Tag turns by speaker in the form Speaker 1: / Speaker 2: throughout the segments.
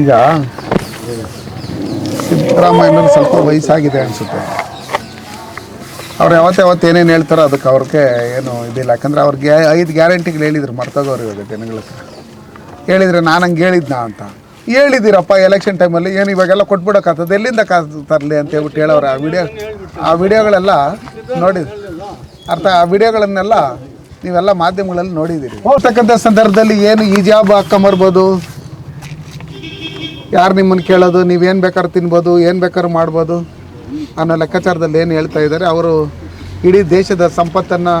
Speaker 1: ಈಗ ಸಿದ್ದರಾಮಯ್ಯನವ್ರು ಸ್ವಲ್ಪ ವಯಸ್ಸಾಗಿದೆ ಅನಿಸುತ್ತೆ. ಅವ್ರು ಯಾವತ್ತು ಯಾವತ್ತು ಏನೇನು ಹೇಳ್ತಾರೋ ಅದಕ್ಕೆ ಅವ್ರಿಗೆ ಏನು ಇದಿಲ್ಲ. ಯಾಕಂದ್ರೆ ಅವ್ರಿಗೆ ಐದು ಗ್ಯಾರಂಟಿಗಳು ಹೇಳಿದ್ರು ಮರ್ತದವ್ರು ಇವಾಗ ಜನಗಳ ಹೇಳಿದ್ರೆ ನಾನು ಹಂಗೆ ಹೇಳಿದ್ನ ಅಂತ. ಹೇಳಿದ್ದೀರಪ್ಪ ಎಲೆಕ್ಷನ್ ಟೈಮಲ್ಲಿ ಏನು ಇವಾಗೆಲ್ಲ ಕೊಟ್ಬಿಡೋಕ್ಕಾಗ್ತದೆ? ಎಲ್ಲಿಂದ ಕಾಸು ತರಲಿ ಅಂತ ಹೇಳ್ಬಿಟ್ಟು ಹೇಳೋರು ಆ ವಿಡಿಯೋ ಆ ವಿಡಿಯೋಗಳೆಲ್ಲ ನೋಡಿ, ಅರ್ಥ, ಆ ವಿಡಿಯೋಗಳನ್ನೆಲ್ಲ ನೀವೆಲ್ಲ ಮಾಧ್ಯಮಗಳಲ್ಲಿ ನೋಡಿದ್ದೀರಿ. ಹೋಗ್ತಕ್ಕಂಥ ಸಂದರ್ಭದಲ್ಲಿ ಏನು ಈ ಜಾಬ್ ಹಾಕೊಂಬರ್ಬೋದು ಯಾರು ನಿಮ್ಮನ್ನು ಕೇಳೋದು? ನೀವೇನು ಬೇಕಾದ್ರೂ ತಿನ್ಬೋದು, ಏನು ಬೇಕಾದ್ರೂ ಮಾಡ್ಬೋದು ಅನ್ನೋ ಲೆಕ್ಕಾಚಾರದಲ್ಲಿ ಏನು ಹೇಳ್ತಾ ಇದ್ದಾರೆ, ಅವರು ಇಡೀ ದೇಶದ ಸಂಪತ್ತನ್ನು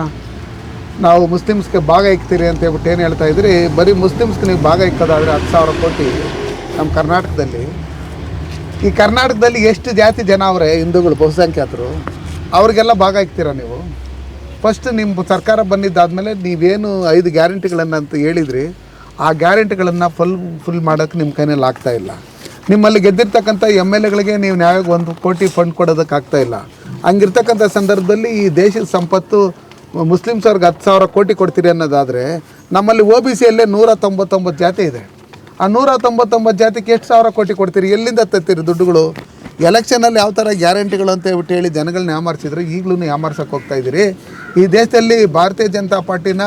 Speaker 1: ನಾವು ಮುಸ್ಲಿಮ್ಸ್ಗೆ ಭಾಗ ಇಕ್ತೀರಿ ಅಂತ ಹೇಳ್ಬಿಟ್ಟು ಏನು ಹೇಳ್ತಾ ಇದ್ರಿ? ಬರೀ ಮುಸ್ಲಿಮ್ಸ್ಗೆ ನೀವು ಭಾಗ ಇಕ್ಕೋದಾದರೆ ಹತ್ತು ಸಾವಿರ ಕೋಟಿ ನಮ್ಮ ಕರ್ನಾಟಕದಲ್ಲಿ. ಈ ಕರ್ನಾಟಕದಲ್ಲಿ ಎಷ್ಟು ಜಾತಿ ಜನ ಅವರೇ, ಹಿಂದೂಗಳು, ಬಹುಸಂಖ್ಯಾತರು, ಅವ್ರಿಗೆಲ್ಲ ಭಾಗ ಇಕ್ತೀರಾ ನೀವು? ಫಸ್ಟ್ ನಿಮ್ಮ ಸರ್ಕಾರ ಬಂದಿದ್ದಾದಮೇಲೆ ನೀವೇನು ಐದು ಗ್ಯಾರಂಟಿಗಳನ್ನು ಅಂತ ಹೇಳಿದ್ರಿ ಆ ಗ್ಯಾರಂಟಿಗಳನ್ನು ಫುಲ್ ಫುಲ್ ಮಾಡೋಕ್ಕೆ ನಿಮ್ಮ ಕೈನಲ್ಲಿ ಆಗ್ತಾ ಇಲ್ಲ. ನಿಮ್ಮಲ್ಲಿ ಗೆದ್ದಿರ್ತಕ್ಕಂಥ ಎಂ ಎಲ್ ಎಗಳಿಗೆ ನೀವು ನ್ಯಾಯ ಒಂದು ಕೋಟಿ ಫಂಡ್ ಕೊಡೋದಕ್ಕೆ ಆಗ್ತಾ ಇಲ್ಲ. ಹಂಗಿರ್ತಕ್ಕಂಥ ಸಂದರ್ಭದಲ್ಲಿ ಈ ದೇಶದ ಸಂಪತ್ತು ಮುಸ್ಲಿಮ್ಸ್ ಅವ್ರಿಗೆ ಹತ್ತು ಸಾವಿರ ಕೋಟಿ ಕೊಡ್ತೀರಿ ಅನ್ನೋದಾದರೆ ನಮ್ಮಲ್ಲಿ ಒ ಬಿ ಸಿಯಲ್ಲೇ ನೂರ ತೊಂಬತ್ತೊಂಬತ್ತು ಜಾತಿ ಇದೆ. ಆ ನೂರ ತೊಂಬತ್ತೊಂಬತ್ತು ಜಾತಿಗೆ ಎಷ್ಟು ಸಾವಿರ ಕೋಟಿ ಕೊಡ್ತೀರಿ? ಎಲ್ಲಿಂದ ತತ್ತೀರಿ ದುಡ್ಡುಗಳು? ಎಲೆಕ್ಷನಲ್ಲಿ ಯಾವ ಥರ ಗ್ಯಾರಂಟಿಗಳು ಅಂತ ಹೇಳ್ಬಿಟ್ಟು ಹೇಳಿ ಜನಗಳನ್ನ ಯಾಮಾರಿಸಿದ್ರು ಈಗಲೂ ಯಾಮಾರಿಸೋಕೆ ಹೋಗ್ತಾ ಇದ್ದೀರಿ. ಈ ದೇಶದಲ್ಲಿ ಭಾರತೀಯ ಜನತಾ ಪಾರ್ಟಿನ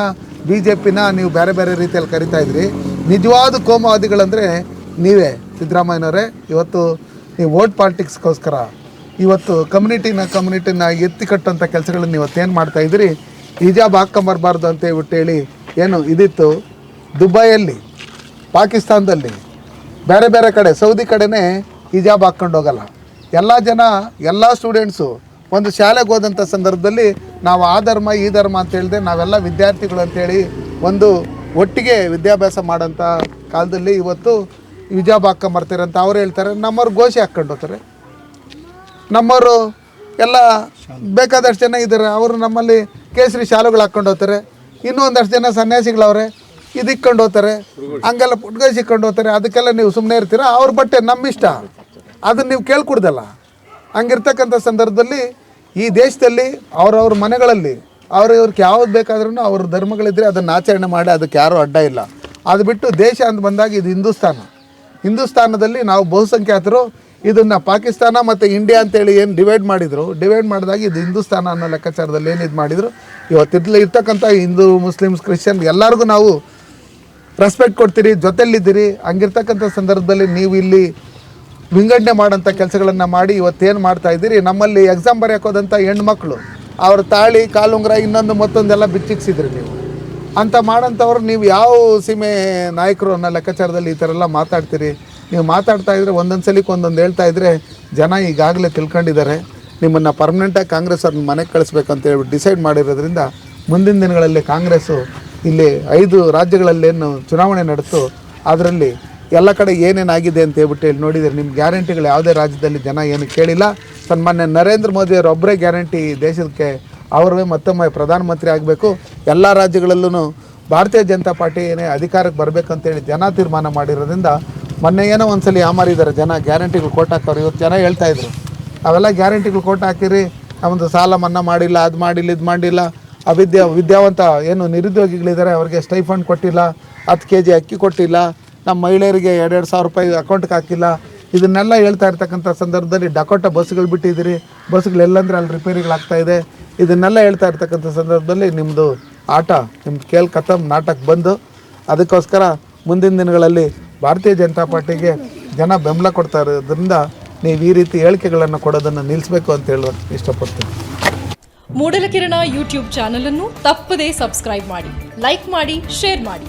Speaker 1: ಬಿ ಜೆ ಪಿನ ನೀವು ಬೇರೆ ಬೇರೆ ರೀತಿಯಲ್ಲಿ ಕರಿತಾ ಇದ್ರಿ. ನಿಜವಾದ ಕೋಮುವಾದಿಗಳಂದರೆ ನೀವೇ, ಸಿದ್ದರಾಮಯ್ಯನವರೇ. ಇವತ್ತು ನೀವು ವೋಟ್ ಪಾಲಿಟಿಕ್ಸ್ಗೋಸ್ಕರ, ಇವತ್ತು ಕಮ್ಯುನಿಟಿನ ಕಮ್ಯುನಿಟಿನ ಎತ್ತಿ ಕಟ್ಟುವಂಥ ಕೆಲಸಗಳನ್ನ ಇವತ್ತೇನು ಮಾಡ್ತಾ ಇದ್ದೀರಿ ಹಿಜಾಬ್ ಹಾಕ್ಕೊಂಬರ್ಬಾರ್ದು ಅಂತ ಹೇಳ್ಬಿಟ್ಟು ಹೇಳಿ ಏನು ಇದಿತ್ತು? ದುಬೈಯಲ್ಲಿ, ಪಾಕಿಸ್ತಾನದಲ್ಲಿ, ಬೇರೆ ಬೇರೆ ಕಡೆ, ಸೌದಿ ಕಡೆನೇ ಹಿಜಾಬ್ ಹಾಕ್ಕೊಂಡು ಹೋಗಲ್ಲ. ಎಲ್ಲ ಜನ, ಎಲ್ಲ ಸ್ಟೂಡೆಂಟ್ಸು ಒಂದು ಶಾಲೆಗೆ ಹೋದಂಥ ಸಂದರ್ಭದಲ್ಲಿ ನಾವು ಆ ಧರ್ಮ, ಈ ಧರ್ಮ ಅಂತ ಹೇಳಿದೆ ನಾವೆಲ್ಲ ವಿದ್ಯಾರ್ಥಿಗಳು ಅಂತೇಳಿ ಒಂದು ಒಟ್ಟಿಗೆ ವಿದ್ಯಾಭ್ಯಾಸ ಮಾಡೋಂಥ ಕಾಲದಲ್ಲಿ ಇವತ್ತು ಹಿಜಾಬ್ ಹಾಕ್ಕೊಂಬರ್ತಾರೆ ಅಂತ ಅವ್ರು ಹೇಳ್ತಾರೆ. ನಮ್ಮವ್ರು ಗೋಷಿ ಹಾಕ್ಕೊಂಡು ಹೋಗ್ತಾರೆ. ನಮ್ಮವರು ಎಲ್ಲ ಬೇಕಾದಷ್ಟು ಜನ ಇದ್ದಾರೆ. ಅವರು ನಮ್ಮಲ್ಲಿ ಕೇಸರಿ ಶಾಲುಗಳು ಹಾಕ್ಕೊಂಡು ಹೋಗ್ತಾರೆ. ಇನ್ನೂ ಒಂದಷ್ಟು ಜನ ಸನ್ಯಾಸಿಗಳವ್ರೆ, ಇದು ಇಕ್ಕೊಂಡು ಹೋಗ್ತಾರೆ. ಹಂಗೆಲ್ಲ ಪುಟ್ಗೈಸಿ ಇಕ್ಕೊಂಡು ಹೋಗ್ತಾರೆ. ಅದಕ್ಕೆಲ್ಲ ನೀವು ಸುಮ್ಮನೆ ಇರ್ತೀರ? ಅವ್ರ ಬಟ್ಟೆ ನಮ್ಮ ಇಷ್ಟ ಅದನ್ನು ನೀವು ಕೇಳ್ಕೊಡ್ದಲ್ಲ. ಹಂಗಿರ್ತಕ್ಕಂಥ ಸಂದರ್ಭದಲ್ಲಿ ಈ ದೇಶದಲ್ಲಿ ಅವ್ರವ್ರ ಮನೆಗಳಲ್ಲಿ ಅವ್ರ ಇವ್ರಿಗೆ ಯಾವ್ದು ಬೇಕಾದ್ರೂ ಅವ್ರ ಧರ್ಮಗಳಿದ್ರೆ ಅದನ್ನು ಆಚರಣೆ ಮಾಡಿ ಅದಕ್ಕೆ ಯಾರೂ ಅಡ್ಡ ಇಲ್ಲ. ಅದು ಬಿಟ್ಟು ದೇಶ ಅಂತ ಬಂದಾಗ ಇದು ಹಿಂದೂಸ್ತಾನ. ಹಿಂದೂಸ್ತಾನದಲ್ಲಿ ನಾವು ಬಹುಸಂಖ್ಯಾತರು ಇದನ್ನು ಪಾಕಿಸ್ತಾನ ಮತ್ತು ಇಂಡಿಯಾ ಅಂತೇಳಿ ಏನು ಡಿವೈಡ್ ಮಾಡಿದರು. ಡಿವೈಡ್ ಮಾಡಿದಾಗ ಇದು ಹಿಂದೂಸ್ತಾನ ಅನ್ನೋ ಲೆಕ್ಕಾಚಾರದಲ್ಲಿ ಏನು ಇದು ಮಾಡಿದರು. ಇವತ್ತಿರ್ಲಿ ಇರ್ತಕ್ಕಂಥ ಹಿಂದೂ, ಮುಸ್ಲಿಮ್ಸ್, ಕ್ರಿಶ್ಚಿಯನ್ ಎಲ್ಲರಿಗೂ ನಾವು ರೆಸ್ಪೆಕ್ಟ್ ಕೊಡ್ತೀರಿ ಜೊತೆಲಿದ್ದೀರಿ ಹಂಗಿರ್ತಕ್ಕಂಥ ಸಂದರ್ಭದಲ್ಲಿ ನೀವು ಇಲ್ಲಿ ವಿಂಗಡಣೆ ಮಾಡೋಂಥ ಕೆಲಸಗಳನ್ನು ಮಾಡಿ ಇವತ್ತೇನು ಮಾಡ್ತಾ ಇದ್ದೀರಿ? ನಮ್ಮಲ್ಲಿ ಎಕ್ಸಾಮ್ ಬರೆಯೋಕೋದಂಥ ಹೆಣ್ಮಕ್ಳು ಅವ್ರ ತಾಳಿ, ಕಾಲುಂಗ್ರ, ಇನ್ನೊಂದು ಮತ್ತೊಂದೆಲ್ಲ ಬಿಚ್ಚಿಕ್ಸಿದ್ರಿ ನೀವು. ಅಂತ ಮಾಡೋಂಥವ್ರು ನೀವು ಯಾವ ಸೀಮೆ ನಾಯಕರು ಅನ್ನೋ ಲೆಕ್ಕಾಚಾರದಲ್ಲಿ ಈ ಥರ ಎಲ್ಲ ಮಾತಾಡ್ತೀರಿ? ನೀವು ಮಾತಾಡ್ತಾ ಇದ್ರೆ ಒಂದೊಂದು ಸಲಕ್ಕೆ ಒಂದೊಂದು ಹೇಳ್ತಾ ಇದ್ರೆ ಜನ ಈಗಾಗಲೇ ತಿಳ್ಕೊಂಡಿದ್ದಾರೆ. ನಿಮ್ಮನ್ನು ಪರ್ಮನೆಂಟಾಗಿ ಕಾಂಗ್ರೆಸ್ ಅವ್ರನ್ನ ಮನೆಗೆ ಕಳಿಸ್ಬೇಕಂತ ಹೇಳ್ಬಿಟ್ಟು ಡಿಸೈಡ್ ಮಾಡಿರೋದ್ರಿಂದ ಮುಂದಿನ ದಿನಗಳಲ್ಲಿ ಕಾಂಗ್ರೆಸ್ಸು ಇಲ್ಲಿ ಐದು ರಾಜ್ಯಗಳಲ್ಲೇನು ಚುನಾವಣೆ ನಡೆಸು ಅದರಲ್ಲಿ ಎಲ್ಲ ಕಡೆ ಏನೇನಾಗಿದೆ ಅಂತ ಹೇಳ್ಬಿಟ್ಟು ಹೇಳಿ ನೋಡಿದರೆ ನಿಮ್ಮ ಗ್ಯಾರಂಟಿಗಳು ಯಾವುದೇ ರಾಜ್ಯದಲ್ಲಿ ಜನ ಏನು ಕೇಳಿಲ್ಲ. ಸನ್ಮಾನ್ಯ ನರೇಂದ್ರ ಮೋದಿ ಅವರು ಒಬ್ಬರೇ ಗ್ಯಾರಂಟಿ ದೇಶಕ್ಕೆ ಅವರೇ ಮತ್ತೊಮ್ಮೆ ಪ್ರಧಾನಮಂತ್ರಿ ಆಗಬೇಕು. ಎಲ್ಲ ರಾಜ್ಯಗಳಲ್ಲೂ ಭಾರತೀಯ ಜನತಾ ಪಾರ್ಟಿ ಏನೇ ಅಧಿಕಾರಕ್ಕೆ ಬರಬೇಕಂತೇಳಿ ಜನ ತೀರ್ಮಾನ ಮಾಡಿರೋದ್ರಿಂದ ಮೊನ್ನೆ ಏನೋ ಒಂದ್ಸಲಿ ಯಾಮಾರಿದ್ದಾರೆ ಜನ ಗ್ಯಾರಂಟಿಗಳು ಕೋಟ್ ಹಾಕೋರು ಇವತ್ತು ಜನ ಹೇಳ್ತಾ ಇದ್ರು. ಅವೆಲ್ಲ ಗ್ಯಾರಂಟಿಗಳು ಕೋಟ್ ಹಾಕಿರಿ ನಮ್ಮದು ಸಾಲ ಮನ್ನಾ ಮಾಡಿಲ್ಲ, ಅದು ಮಾಡಿಲ್ಲ, ಇದು ಮಾಡಿಲ್ಲ. ಅವಿದ್ಯಾ, ವಿದ್ಯಾವಂತ ಏನು ನಿರುದ್ಯೋಗಿಗಳಿದ್ದಾರೆ ಅವ್ರಿಗೆ ಸ್ಟೈಫಂಡ್ ಕೊಟ್ಟಿಲ್ಲ, ಹತ್ತು ಕೆ ಜಿ ಅಕ್ಕಿ ಕೊಟ್ಟಿಲ್ಲ. ನಮ್ಮ ಮಹಿಳೆಯರಿಗೆ ಎರಡೆರಡು ಸಾವಿರ ರೂಪಾಯಿ ಅಕೌಂಟ್ಗೆ ಹಾಕಿಲ್ಲ. ಇದನ್ನೆಲ್ಲ ಹೇಳ್ತಾ ಇರ್ತಕ್ಕಂಥ ಸಂದರ್ಭದಲ್ಲಿ ಡಕೋಟ ಬಸ್ಗಳು ಬಿಟ್ಟಿದ್ದೀರಿ. ಬಸ್ಗಳೆಲ್ಲಂದ್ರೆ ಅಲ್ಲಿ ರಿಪೇರಿಗಳಾಗ್ತಾ ಇದೆ. ಇದನ್ನೆಲ್ಲ ಹೇಳ್ತಾ ಇರ್ತಕ್ಕಂಥ ಸಂದರ್ಭದಲ್ಲಿ ನಿಮ್ಮದು ಆಟ ನಿಮ್ಮ ಕೇಲ್ ಕಥಮ್ ನಾಟಕ ಬಂದು ಅದಕ್ಕೋಸ್ಕರ ಮುಂದಿನ ದಿನಗಳಲ್ಲಿ ಭಾರತೀಯ ಜನತಾ ಪಾರ್ಟಿಗೆ ಜನ ಬೆಂಬಲ ಕೊಡ್ತಾ ಇರೋದ್ರಿಂದ ನೀವು ಈ ರೀತಿ ಹೇಳಿಕೆಗಳನ್ನು ಕೊಡೋದನ್ನು ನಿಲ್ಲಿಸಬೇಕು ಅಂತ ಹೇಳೋದು ಇಷ್ಟಪಡ್ತೀನಿ.
Speaker 2: ಮೂಡಲಕಿರಣ ಯೂಟ್ಯೂಬ್ ಚಾನಲನ್ನು ತಪ್ಪದೇ ಸಬ್ಸ್ಕ್ರೈಬ್ ಮಾಡಿ, ಲೈಕ್ ಮಾಡಿ, ಶೇರ್ ಮಾಡಿ.